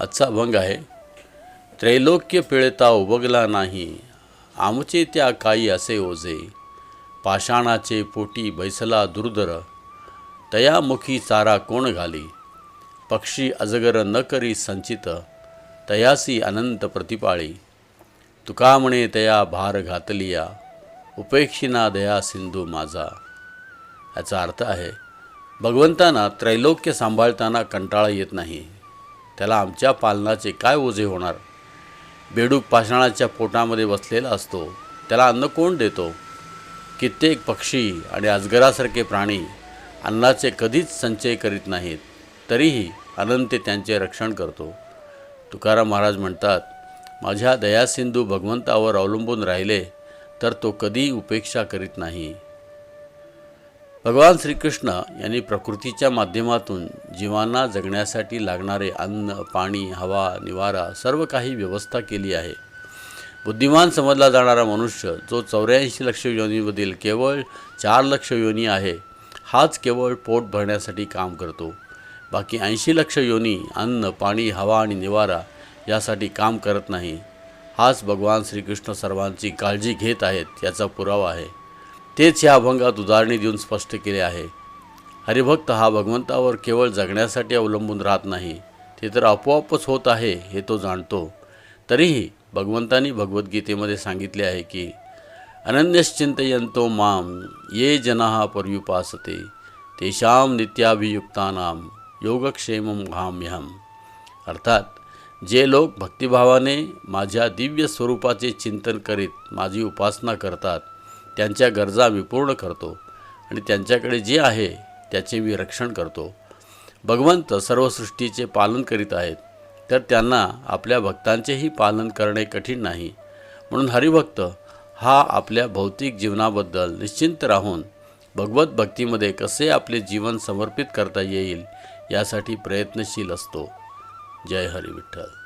आजचा अभंग आहे. त्रैलोक्य पिळता उबगला नाही. आमचे त्या काही असे ओझे. पाषाणाचे पोटी बैसला दुर्धर तयामुखी चारा कोण घाली? पक्षी अजगर न करी संचित. तयासी अनंत प्रतिपाळी. तुका म्हणे तया भार घातलिया. उपेक्षिना दया सिंधू माझा. याचा अर्थ आहे भगवंतांना त्रैलोक्य सांभाळताना कंटाळा येत नाही. त्याला आमच्या पालनाचे काय ओझे होणार? बेडूक पाषाणाच्या पोटामध्ये बसलेला असतो त्याला अन्न कोण देतो? कित्येक पक्षी आणि अजगरासारखे प्राणी अन्नाचे कधीच संचय करीत नाहीत तरीही अनंत त्यांचे रक्षण करतो. तुकाराम महाराज म्हणतात माझ्या दयासिंधू भगवंतावर अवलंबून राहिले तर तो कधी उपेक्षा करीत नाही. भगवान श्रीकृष्ण यांनी प्रकृतीच्या माध्यमातून जीवांना जगण्यासाठी लागणारे अन्न पाणी हवा निवारा सर्व काही व्यवस्था केली आहे. बुद्धिमान समजला जाणारा मनुष्य जो चौऱ्याऐंशी लक्ष योनीमधील केवळ चार लक्ष योनी आहे हाच केवळ पोट भरण्यासाठी काम करतो. बाकी ऐंशी लक्ष योनी अन्न पाणी हवा आणि निवारा यासाठी काम करत नाही. हाच भगवान श्रीकृष्ण सर्वांची काळजी घेत आहेत याचा पुरावा आहे. तेच या अभंगात उदाहरणे देऊन स्पष्ट केले आहे. हरिभक्त हा भगवंतावर केवळ जगण्यासाठी अवलंबून राहत नाही ते तर आपोआपच होत आहे हे तो जाणतो. तरीही भगवंतानी भगवद्गीतेमध्ये सांगितले आहे की अनन्यश्चिंतयंतो माम ये जना पर्युपासते तेषाम नित्याभियुक्तानां योगक्षेमं घाम्यहम अर्थात जे लोक भक्तिभावाने माझ्या दिव्य स्वरूपाचे चिंतन करीत माझी उपासना करतात त्यांच्या गरजा मी पूर्ण करतो आणि त्यांच्याकडे जे आहे त्याचे मी रक्षण करतो. भगवंत सर्व सृष्टीचे पालन करीत आहेत तर त्यांना आपल्या भक्तांचेही पालन करणे कठीण नाही. म्हणून हरिभक्त हा आपल्या भौतिक जीवनाबद्दल निश्चिंत राहून भगवत भक्तीमध्ये कसे आपले जीवन समर्पित करता येईल यासाठी प्रयत्नशील असतो. जय हरी विठ्ठल.